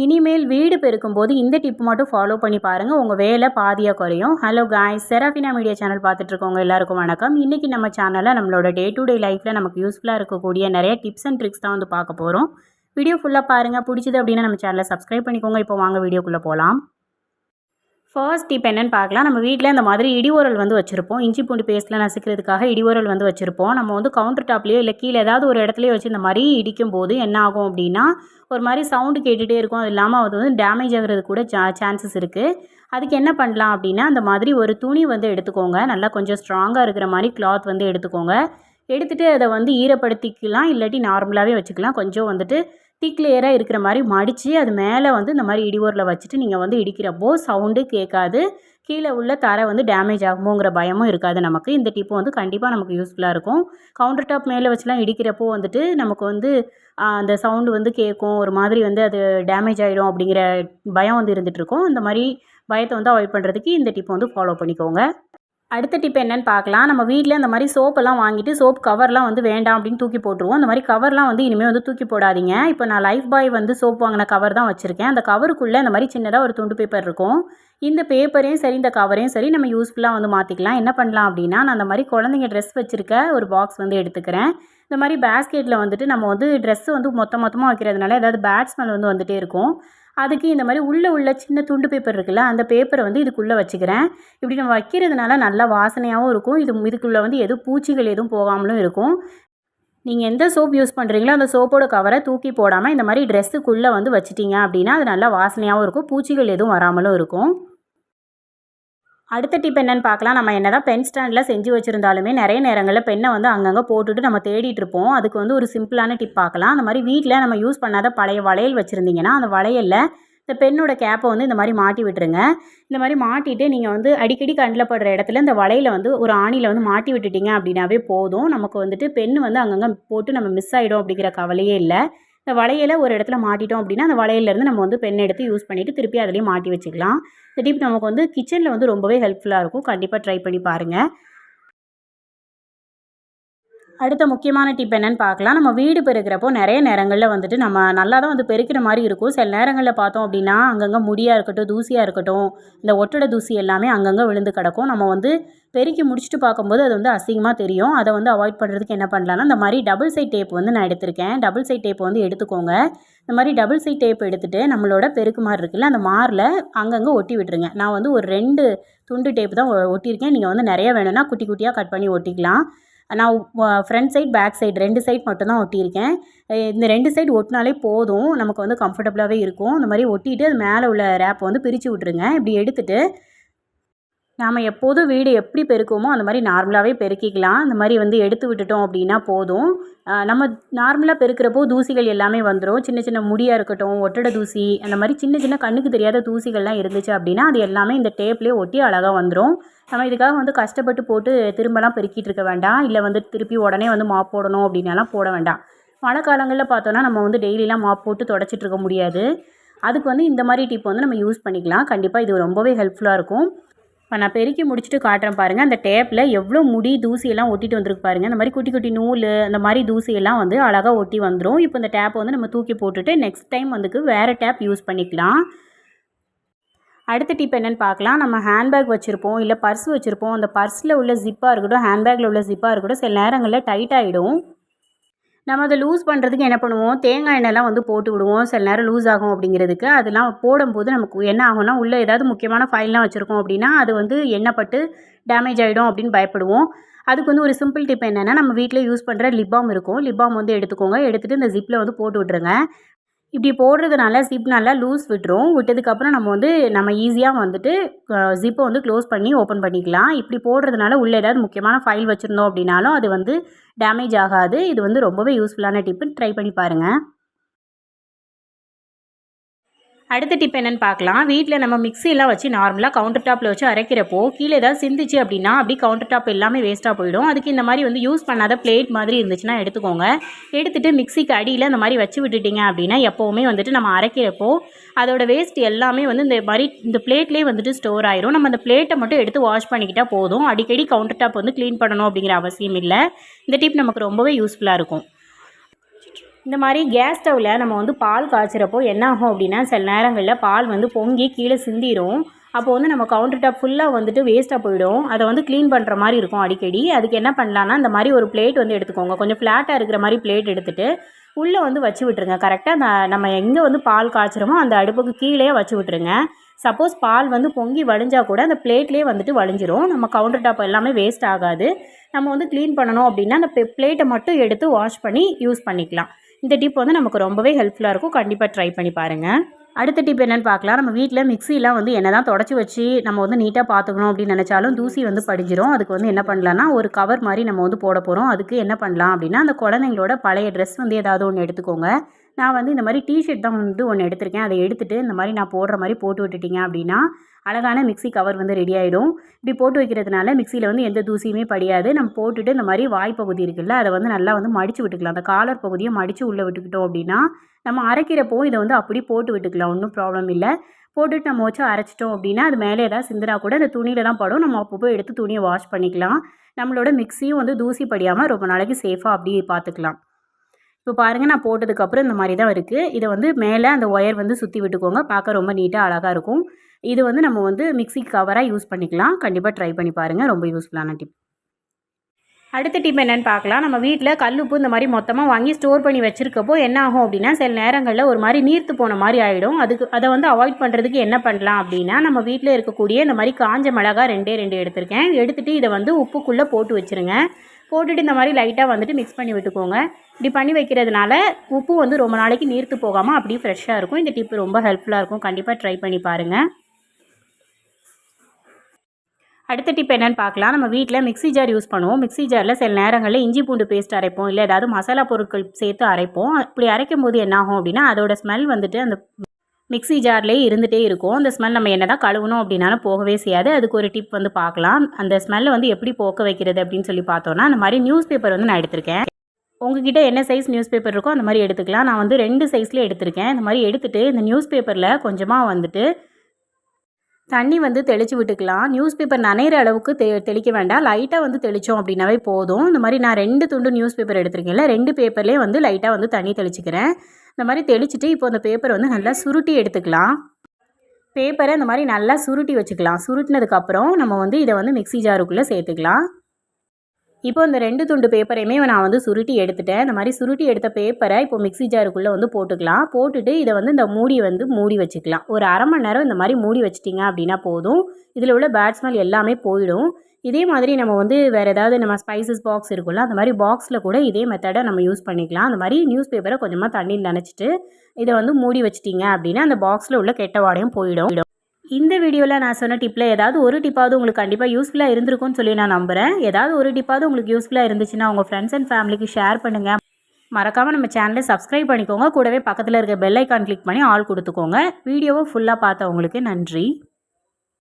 இனிமேல் வீடு பெருக்கும் போது இந்த டிப் மட்டும் ஃபாலோ பண்ணி பாருங்கள் உங்கள் வேலை பாதியாக குறையும். Hello guys Serafina media channel பார்த்துட்டு இருக்கவங்க எல்லாருக்கும் வணக்கம். இன்றைக்கி நம்ம சேனலில் நம்மளோட டே டு டே லைஃப்பில் நமக்கு யூஸ்ஃபுல்லாக இருக்கக்கூடிய நிறைய டிப்ஸ் அண்ட் ட்ரிக்ஸ் தான் வந்து பார்க்க போகிறோம் வீடியோ ஃபுல்லாக பாருங்கள் பிடிச்சது அப்படின்னா நம்ம சேனலை சப்ஸ்கிரைப் பண்ணிக்கோங்க. இப்போ வாங்க வீடியோக்குள்ளே போகலாம் ஃபர்ஸ்ட் டிப் என்னென்னு பார்க்கலாம். நம்ம வீட்டில் இந்த மாதிரி இடி ஓரல் வந்து வச்சுருப்போம். இஞ்சி பூண்டு பேஸ்ட்டில் நசுக்கிறதுக்காக இடி வந்து வச்சுருப்போம். நம்ம வந்து கவுண்டர் டாப்லேயோ இல்லை கீழே ஏதாவது ஒரு இடத்துலையோ வச்சு இந்த மாதிரி இடிக்கும் போது என்ன ஆகும் அப்படின்னா ஒரு மாதிரி சவுண்டு கேட்டுகிட்டே இருக்கும். அது இல்லாமல் அது வந்து டேமேஜ் ஆகிறது கூட சா சான்சஸ் இருக்குது அதுக்கு என்ன பண்ணலாம் அப்படின்னா அந்த மாதிரி ஒரு துணி வந்து எடுத்துக்கோங்க. நல்லா கொஞ்சம் ஸ்ட்ராங்காக இருக்கிற மாதிரி கிளாத் வந்து எடுத்துக்கோங்க. எடுத்துகிட்டு அதை வந்து ஈரப்படுத்திக்கலாம். இல்லாட்டி நார்மலாகவே வச்சுக்கலாம். கொஞ்சம் வந்துட்டு திக் லேயராக இருக்கிற மாதிரி மடித்து அது மேலே வந்து இந்த மாதிரி இடிவோரில் வச்சுட்டு நீங்கள் வந்து இடிக்கிறப்போ சவுண்டு கேட்காது. கீழே உள்ள தரை வந்து டேமேஜ் ஆகுமோங்கிற பயமும் இருக்காது நமக்கு. இந்த டிப்பு வந்து கண்டிப்பாக நமக்கு யூஸ்ஃபுல்லாக இருக்கும். கவுண்டர் டாப் மேலே வச்சுலாம் இடிக்கிறப்போ வந்துட்டு நமக்கு வந்து அந்த சவுண்டு வந்து கேட்கும். ஒரு மாதிரி வந்து அது டேமேஜ் ஆகிடும் அப்படிங்கிற பயம் வந்து இருந்துகிட்ருக்கும் இந்த மாதிரி பயத்தை வந்து அவாய்ட் பண்ணுறதுக்கு இந்த டிப்பை வந்து ஃபாலோ பண்ணிக்கோங்க. அடுத்த டிப் என்னன்னு பார்க்கலாம். நம்ம வீட்டில் இந்த மாதிரி சோப்பெல்லாம் வாங்கிட்டு சோப் கவர்லாம் வந்து வேண்டாம் அப்படின்னு தூக்கி போட்டுருவோம். அந்த மாதிரி கவர்லாம் வந்து இனிமேல் வந்து தூக்கி போடாதீங்க. இப்போ நான் லைஃப் பாய் வந்து சோப் வாங்கின கவர் தான் வச்சுருக்கேன். அந்த கவருக்குள்ளே இந்த மாதிரி சின்னதாக ஒரு துண்டு பேப்பர் இருக்கும். இந்த பேப்பரையும் சரி இந்த கவரையும் சரி நம்ம யூஸ்ஃபுல்லாக வந்து மாற்றிக்கலாம் என்ன பண்ணலாம் அப்படின்னா நான் அந்த மாதிரி குழந்தைங்க ட்ரெஸ் வச்சுருக்க ஒரு பாக்ஸ் வந்து எடுத்துக்கிறேன். இந்த மாதிரி பேஸ்கெட்டில் வந்துட்டு நம்ம வந்து ட்ரெஸ்ஸு வந்து மொத்த மொத்தமாக வைக்கிறதுனால ஏதாவது பேட்ஸ்மேன் வந்து வந்துகிட்டே இருக்கும். அதுக்கு இந்த மாதிரி உள்ளே உள்ள சின்ன துண்டு பேப்பர் இருக்குல்ல அந்த பேப்பரை வந்து இதுக்குள்ளே வச்சுக்கிறேன். இப்படி நம்ம வைக்கிறதுனால நல்லா வாசனையாகவும் இருக்கும். இது இதுக்குள்ளே வந்து எதுவும் பூச்சிகள் எதுவும் போகாமலும் இருக்கும். நீங்கள் எந்த சோப் யூஸ் பண்ணுறீங்களோ அந்த சோப்போட கவரை தூக்கி போடாமல் இந்த மாதிரி ட்ரெஸ்ஸுக்குள்ளே வந்து வச்சிட்டிங்க அப்படின்னா அது நல்லா வாசனையாகவும் இருக்கும். பூச்சிகள் எதுவும் வராமலும் இருக்கும். அடுத்த டிப் என்னென்னு பார்க்கலாம். நம்ம என்ன தான் பென் ஸ்டாண்டில் செஞ்சு வச்சுருந்தாலுமே நிறைய நேரங்களில் பெண்ணை வந்து அங்கங்கே போட்டுட்டு நம்ம தேடிட்டு இருப்போம். அதுக்கு வந்து ஒரு சிம்பிளான டிப் பார்க்கலாம். அந்த மாதிரி வீட்டில் நம்ம யூஸ் பண்ணாத பழைய வளையல் வச்சுருந்தீங்கன்னா அந்த வளையலில் இந்த பெண்ணோட கேப்பை வந்து இந்த மாதிரி மாட்டி விட்டுருங்க. இந்த மாதிரி மாட்டிட்டு நீங்கள் வந்து அடிக்கடி கண்ணில் படுற இடத்துல இந்த வலையில் வந்து ஒரு ஆணியில் வந்து மாட்டி விட்டுட்டீங்க அப்படின்னாவே போதும். நமக்கு வந்துட்டு பெண் வந்து அங்கங்கே போட்டு நம்ம மிஸ் ஆகிடும் அப்படிங்கிற கவலையே இல்லை. இந்த வளையலை ஒரு இடத்துல மாட்டிட்டோம் அப்படின்னா அந்த வளையலேருந்து நம்ம வந்து பென் எடுத்து யூஸ் பண்ணிவிட்டு திருப்பி அதிலேயே மாட்டி வச்சுக்கலாம். இந்த டிப் நமக்கு வந்து கிச்சனில் வந்து ரொம்பவே ஹெல்ப்ஃபுல்லாக இருக்கும். கண்டிப்பாக ட்ரை பண்ணி பாருங்கள் அடுத்த முக்கியமான டிப் என்னென்னு பார்க்கலாம். நம்ம வீடு பெருக்கிறப்போ நிறைய நேரங்களில் வந்துட்டு நம்ம நல்லா தான் வந்து பெருக்கிற மாதிரி இருக்கும். சில நேரங்களில் பார்த்தோம் அப்படின்னா அங்கங்கே முடியாக இருக்கட்டும் தூசியாக இருக்கட்டும் இந்த ஒட்டடை தூசி எல்லாமே அங்கங்கே விழுந்து கிடக்கும். நம்ம வந்து பெருக்கி முடிச்சுட்டு பார்க்கும்போது அது வந்து அசிங்கமாக தெரியும். அதை வந்து அவாய்ட் பண்ணுறதுக்கு என்ன பண்ணலான்னா இந்த மாதிரி டபுள் சைட் டேப் வந்து நான் எடுத்திருக்கேன். டபுள் சைட் டேப் வந்து எடுத்துக்கோங்க. இந்த மாதிரி டபுள் சைட் டேப் எடுத்துகிட்டு நம்மளோட பெருக்கு மாதிரி இருக்குல்ல அந்த மாரில் அங்கங்கே ஒட்டி விட்டுருங்க. நான் வந்து ஒரு ரெண்டு துண்டு டேப் தான் ஒட்டியிருக்கேன். நீங்கள் வந்து நிறைய வேணும்னா குட்டி குட்டியாக கட் பண்ணி ஒட்டிக்கலாம். நான் ஃப்ரண்ட் சைட் பேக் சைடு ரெண்டு சைட் மட்டும்தான் ஒட்டியிருக்கேன். இந்த ரெண்டு சைடு ஒட்டினாலே போதும். நமக்கு வந்து கம்ஃபர்டபுளாகவே இருக்கும். இந்த மாதிரி ஒட்டிட்டு அது மேலே உள்ள ரேப்பை வந்து பிரித்து விட்ருங்க இப்படி எடுத்துகிட்டு நாம் எப்போதும் வீடு எப்படி பெருக்குமோ அந்த மாதிரி நார்மலாகவே பெருக்கிக்கலாம். இந்த மாதிரி வந்து எடுத்து விட்டுட்டோம் அப்படின்னா போதும். நம்ம நார்மலாக பெருக்கிறப்போ தூசிகள் எல்லாமே வந்துடும் சின்ன சின்ன முடியாக இருக்கட்டும் ஒட்டடை தூசி அந்த மாதிரி சின்ன சின்ன கண்ணுக்கு தெரியாத தூசிகள்லாம் இருந்துச்சு அப்படின்னா அது எல்லாமே இந்த டேப்லேயே ஒட்டி அழகாக வந்துடும் நம்ம இதுக்காக வந்து கஷ்டப்பட்டு போட்டு திரும்பலாம் பெருக்கிட்டு இருக்க வேண்டாம். இல்லை வந்து திருப்பி உடனே வந்து மாப் போடணும் அப்படின்னாலாம் போட வேண்டாம். மழை காலங்களில் பார்த்தோன்னா நம்ம வந்து டெய்லிலாம் மாப் போட்டு தொடச்சிட்டு இருக்க முடியாது. அதுக்கு வந்து இந்த மாதிரி டிப் வந்து நம்ம யூஸ் பண்ணிக்கலாம். கண்டிப்பாக இது ரொம்பவே ஹெல்ப்ஃபுல்லாக இருக்கும். இப்போ நான் பெருக்கி முடிச்சுட்டு காட்டுறேன் பாருங்கள் அந்த டேப்பில் எவ்வளோ முடி தூசியெல்லாம் ஒட்டிட்டு வந்துருக்கு பாருங்கள் இந்த மாதிரி குட்டி குட்டி நூல் அந்த மாதிரி தூசியெல்லாம் வந்து அழகாக ஒட்டி வந்துடும் இப்போ இந்த டேப்பை வந்து நம்ம தூக்கி போட்டுட்டு நெக்ஸ்ட் டைம் வந்துக்கு வேறு டேப் யூஸ் பண்ணிக்கலாம். அடுத்த டிப் என்னென்னு பார்க்கலாம். நம்ம ஹேண்ட்பேக் வச்சுருப்போம் இல்லை பர்ஸ் வச்சுருப்போம். அந்த பர்ஸில் உள்ள ஜிப்பாக இருக்கட்டும் ஹேண்ட்பேக்கில் உள்ள ஜிப்பாக இருக்கட்டும் சில நேரங்களில் டைட் ஆகிடும் நம்ம அதை லூஸ் பண்ணுறதுக்கு என்ன பண்ணுவோம்? தேங்காய் எண்ணெய்லாம் வந்து போட்டு விடுவோம். சில நேரம் லூஸ் ஆகும் அப்படிங்கிறதுக்கு. அதெல்லாம் போடும்போது நமக்கு என்ன ஆகும்னா உள்ளே ஏதாவது முக்கியமான ஃபைல்லாம் வச்சுருக்கோம் அப்படின்னா அது வந்து எண்ணெய்ப்பட்டு டேமேஜ் ஆகிடும் அப்படின்னு பயப்படுவோம். அதுக்கு வந்து ஒரு சிம்பிள் டிப் என்னென்னா நம்ம வீட்டில் யூஸ் பண்ணுற லிப்பாம் இருக்கும். லிப்பாம் வந்து எடுத்துக்கோங்க. எடுத்துகிட்டு இந்த ஜிப்பில் வந்து போட்டு விட்ருங்க இப்படி போடுறதுனால ஜிப் நல்லா லூஸ் விட்டுரும். விட்டதுக்கப்புறம் நம்ம வந்து நம்ம ஈஸியாக வந்துட்டு ஜிப்பை வந்து க்ளோஸ் பண்ணி ஓப்பன் பண்ணிக்கலாம். இப்படி போடுறதுனால உள்ளே ஏதாவது முக்கியமான ஃபைல் வச்சுருந்தோம் அப்படின்னாலும் அது வந்து டேமேஜ் ஆகாது. இது வந்து ரொம்பவே யூஸ்ஃபுல்லான டிப்பு ட்ரை பண்ணி பாருங்கள் அடுத்த டிப் என்னென்னு பார்க்கலாம். வீட்டில் நம்ம மிக்சியெல்லாம் வச்சு நார்மலாக கவுண்டர் டாப்பில் வச்சு அரைக்கிறப்போ கீழே ஏதாவது சிந்திச்சு அப்படின்னா அப்படி கவுண்டர் டாப் எல்லாமே வேஸ்ட்டாக போயிடும். அதுக்கு இந்த மாதிரி வந்து யூஸ் பண்ணாத பிளேட் மாதிரி இருந்துச்சுன்னா எடுத்துக்கோங்க. எடுத்துகிட்டு மிக்சிக்கு அடியில் இந்த மாதிரி வச்சு விட்டுட்டிங்க அப்படின்னா எப்போவுமே வந்துட்டு நம்ம அரைக்கிறப்போ அதோட வேஸ்ட் எல்லாமே வந்து இந்த மாதிரி இந்த பிளேட்லேயே வந்துட்டு ஸ்டோர் ஆயிரும். நம்ம அந்த பிளேட்டை மட்டும் எடுத்து வாஷ் பண்ணிக்கிட்டால் போதும். அடிக்கடி கவுண்டர் டாப் வந்து க்ளீன் பண்ணணும் அப்படிங்கிற அவசியம் இல்லை. இந்த டிப் நமக்கு ரொம்பவே யூஸ்ஃபுல்லாக இருக்கும். இந்த மாதிரி கேஸ் ஸ்டவ்வில் நம்ம வந்து பால் காய்ச்சிறப்போ என்ன ஆகும் அப்படின்னா சில நேரங்களில் பால் வந்து பொங்கி கீழே சிந்திடும் அப்போ வந்து நம்ம கவுண்டர் டாப் ஃபுல்லாக வந்துட்டு வேஸ்ட்டாக போயிடும். அதை வந்து க்ளீன் பண்ணுற மாதிரி இருக்கும் அடிக்கடி. அதுக்கு என்ன பண்ணலான்னா இந்த மாதிரி ஒரு பிளேட் வந்து எடுத்துக்கோங்க. கொஞ்சம் ஃப்ளாட்டாக இருக்கிற மாதிரி பிளேட் எடுத்துகிட்டு உள்ளே வந்து வச்சு விட்டுருங்க. கரெக்டாக அந்த நம்ம எங்கே வந்து பால் காய்ச்சிறோமோ அந்த அடுப்புக்கு கீழே வச்சு விட்டுருங்க. சப்போஸ் பால் வந்து பொங்கி வழிஞ்சால் கூட அந்த பிளேட்லேயே வந்துட்டு வழிஞ்சிரும் நம்ம கவுண்டர் டாப் எல்லாமே வேஸ்ட் ஆகாது. நம்ம வந்து க்ளீன் பண்ணணும் அப்படின்னா அந்த பிளேட்டை மட்டும் எடுத்து வாஷ் பண்ணி யூஸ் பண்ணிக்கலாம். இந்த டிப் வந்து நமக்கு ரொம்பவே ஹெல்ப்ஃபுல்லாக இருக்கும். கண்டிப்பாக ட்ரை பண்ணி பாருங்கள் அடுத்த டிப் என்னென்னு பார்க்கலாம். நம்ம வீட்டில் மிக்சிலாம் வந்து என்ன தான் தொடச்சி வச்சு நம்ம வந்து நீட்டாக பார்த்துக்கணும் அப்படின்னு நினச்சாலும் தூசி வந்து படிஞ்சிரும். அதுக்கு வந்து என்ன பண்ணலான்னா ஒரு கவர் மாதிரி நம்ம வந்து போட போகிறோம் அதுக்கு என்ன பண்ணலாம் அப்படின்னா அந்த குழந்தைங்களோட பழைய ட்ரெஸ் வந்து ஏதாவது ஒன்று எடுத்துக்கோங்க. நான் வந்து இந்த மாதிரி டிஷர்ட் தான் வந்து ஒன்று எடுத்திருக்கேன். அதை எடுத்துகிட்டு இந்த மாதிரி நான் போடுற மாதிரி போட்டு விட்டுட்டிங்க அப்படின்னா அழகான மிக்சி கவர் வந்து ரெடி ஆகிடும் இப்படி போட்டு வைக்கிறதுனால மிக்சியில் வந்து எந்த தூசியுமே படியாது. நம்ம போட்டுட்டு இந்த மாதிரி வாய்ப்பகுதி இருக்குல்ல அதை வந்து நல்லா வந்து மடித்து விட்டுக்கலாம். அந்த காலர் பகுதியை மடித்து உள்ளே விட்டுக்கிட்டோம் அப்படின்னா நம்ம அரைக்கிறப்போ இதை வந்து அப்படி போட்டு விட்டுக்கலாம். ஒன்றும் ப்ராப்ளம் இல்லை. போட்டுட்டு நம்ம வச்சு அரைச்சிட்டோம் அப்படின்னா அது மேலே ஏதாவது சிந்தினா கூட அந்த துணியில் தான் படும். நம்ம அப்போ போய் எடுத்து துணியை வாஷ் பண்ணிக்கலாம். நம்மளோட மிக்சியும் வந்து தூசி படியாமல் ரொம்ப நாளைக்கு சேஃபாக அப்படி பார்த்துக்கலாம். இப்போ பாருங்கள் நான் போட்டதுக்கப்புறம் இந்த மாதிரி தான் இருக்குது இதை வந்து மேலே அந்த ஒயர் வந்து சுற்றி விட்டுக்கோங்க. பார்க்க ரொம்ப நீட்டாக அழகாக இருக்கும். இது வந்து நம்ம வந்து மிக்சி கவராக யூஸ் பண்ணிக்கலாம். கண்டிப்பாக ட்ரை பண்ணி பாருங்கள் ரொம்ப யூஸ்ஃபுல்லான டிப் அடுத்த டிப் என்னென்னு பார்க்கலாம். நம்ம வீட்டில் கல்லுப்பு இந்த மாதிரி மொத்தமாக வாங்கி ஸ்டோர் பண்ணி வச்சுருக்கப்போ என்ன ஆகும் அப்படின்னா சில நேரங்களில் ஒரு மாதிரி நீர்த்து போன மாதிரி ஆகிடும் அதுக்கு அதை வந்து அவாய்ட் பண்ணுறதுக்கு என்ன பண்ணலாம் அப்படின்னா நம்ம வீட்டில் இருக்கக்கூடிய இந்த மாதிரி காஞ்ச மிளகா ரெண்டே ரெண்டு எடுத்திருக்கேன். எடுத்துகிட்டு இதை வந்து உப்புக்குள்ளே போட்டு வச்சுருங்க. போட்டுட்டு இந்த மாதிரி லைட்டாக வந்துட்டு மிக்ஸ் பண்ணி விட்டுக்கோங்க. இப்படி பண்ணி வைக்கிறதுனால உப்பு வந்து ரொம்ப நாளைக்கு நீர்த்து போகாமல் அப்படியே ஃப்ரெஷ்ஷாக இருக்கும். இந்த டிப் ரொம்ப ஹெல்ப்ஃபுல்லாக இருக்கும். கண்டிப்பாக ட்ரை பண்ணி பாருங்கள் அடுத்த டிப் என்னென்னு பார்க்கலாம். நம்ம வீட்டில் மிக்ஸி ஜார் யூஸ் பண்ணுவோம். மிக்ஸி ஜாரில் சில நேரங்களில் இஞ்சி பூண்டு பேஸ்ட் அரைப்போம். இல்லை ஏதாவது மசாலா பொருட்கள் சேர்த்து அரைப்போம். அப்படி அரைக்கும் போது என்னாகும் அப்படின்னா அதோட ஸ்மெல் வந்துட்டு அந்த மிக்ஸி ஜார்லேயே இருந்துகிட்டே இருக்கும். அந்த ஸ்மெல் நம்ம என்ன தான் கழுவணும் அப்படின்னாலும் போகவே செய்யாது. அதுக்கு ஒரு டிப் வந்து பார்க்கலாம். அந்த ஸ்மெல்லை வந்து எப்படி போக்க வைக்கிறது அப்படின்னு சொல்லி பார்த்தோன்னா அந்த மாதிரி நியூஸ் பேப்பர் வந்து நான் எடுத்திருக்கேன். உங்ககிட்ட என்ன சைஸ் நியூஸ் பேப்பர் இருக்கோ அந்த மாதிரி எடுத்துக்கலாம். நான் வந்து ரெண்டு சைஸில் எடுத்திருக்கேன். இந்த மாதிரி எடுத்துகிட்டு இந்த நியூஸ் பேப்பரில் கொஞ்சமாக வந்துட்டு தண்ணி வந்து தெளித்து விட்டுக்கலாம். நியூஸ் பேப்பர் நனைகிற அளவுக்கு தெ தெளிக்க வேண்டாம். லைட்டாக வந்து தெளித்தோம் அப்படின்னாவே போதும். இந்த மாதிரி நான் ரெண்டு துண்டு நியூஸ் பேப்பர் எடுத்திருக்கேன்ல ரெண்டு பேப்பர்லேயே வந்து லைட்டாக வந்து தண்ணி தெளிச்சிக்கிறேன். இந்த மாதிரி தெளிச்சுட்டு இப்போ அந்த பேப்பர் வந்து நல்லா சுருட்டி எடுத்துக்கலாம். பேப்பரை இந்த மாதிரி நல்லா சுருட்டி வச்சுக்கலாம். சுருட்டினதுக்கப்புறம் நம்ம வந்து இதை வந்து மிக்சி ஜாருக்குள்ளே சேர்த்துக்கலாம். இப்போ இந்த ரெண்டு துண்டு பேப்பரையுமே நான் வந்து சுருட்டி எடுத்துட்டேன். இந்த மாதிரி சுருட்டி எடுத்த பேப்பரை இப்போ மிக்சி ஜாருக்குள்ளே வந்து போட்டுக்கலாம். போட்டுட்டு இதை வந்து இந்த மூடி வந்து மூடி வச்சுக்கலாம். ஒரு அரை மணி நேரம் இந்த மாதிரி மூடி வச்சிட்டிங்க அப்படின்னா போதும். இதில் உள்ள பேட் ஸ்மெல் எல்லாமே போயிடும். இதே மாதிரி நம்ம வந்து வேறு ஏதாவது நம்ம ஸ்பைசஸ் பாக்ஸ் இருக்குல்ல அந்த மாதிரி பாக்ஸில் கூட இதே மெத்தடை நம்ம யூஸ் பண்ணிக்கலாம். அந்த மாதிரி நியூஸ் பேப்பரை கொஞ்சமாக தண்ணியில் நினச்சிட்டு இதை வந்து மூடி வச்சிட்டிங்க அப்படின்னா அந்த பாக்ஸில் உள்ள கெட்ட வாடையும் போயிடும். இந்த வீடியோவில் நான் சொன்ன டிப்பில் ஏதாவது ஒரு டிப்பாவது உங்களுக்கு கண்டிப்பாக யூஸ்ஃபுல்லாக இருந்திருக்கும்னு சொல்லி நான் நம்புகிறேன் ஏதாவது ஒரு டிப்பாவது உங்களுக்கு யூஸ்ஃபுல்லாக இருந்துச்சுன்னா உங்கள் ஃப்ரெண்ட்ஸ் அண்ட் ஃபேமிலிக்கு ஷேர் பண்ணுங்கள் மறக்காமல் நம்ம சேனலை சப்ஸ்கிரைப் பண்ணிக்கோங்க. கூடவே பக்கத்தில் இருக்க பெல் ஐக்கான் கிளிக் பண்ணி ஆள் கொடுத்துக்கோங்க. வீடியோவை ஃபுல்லாக பார்த்தவங்களுக்கு நன்றி.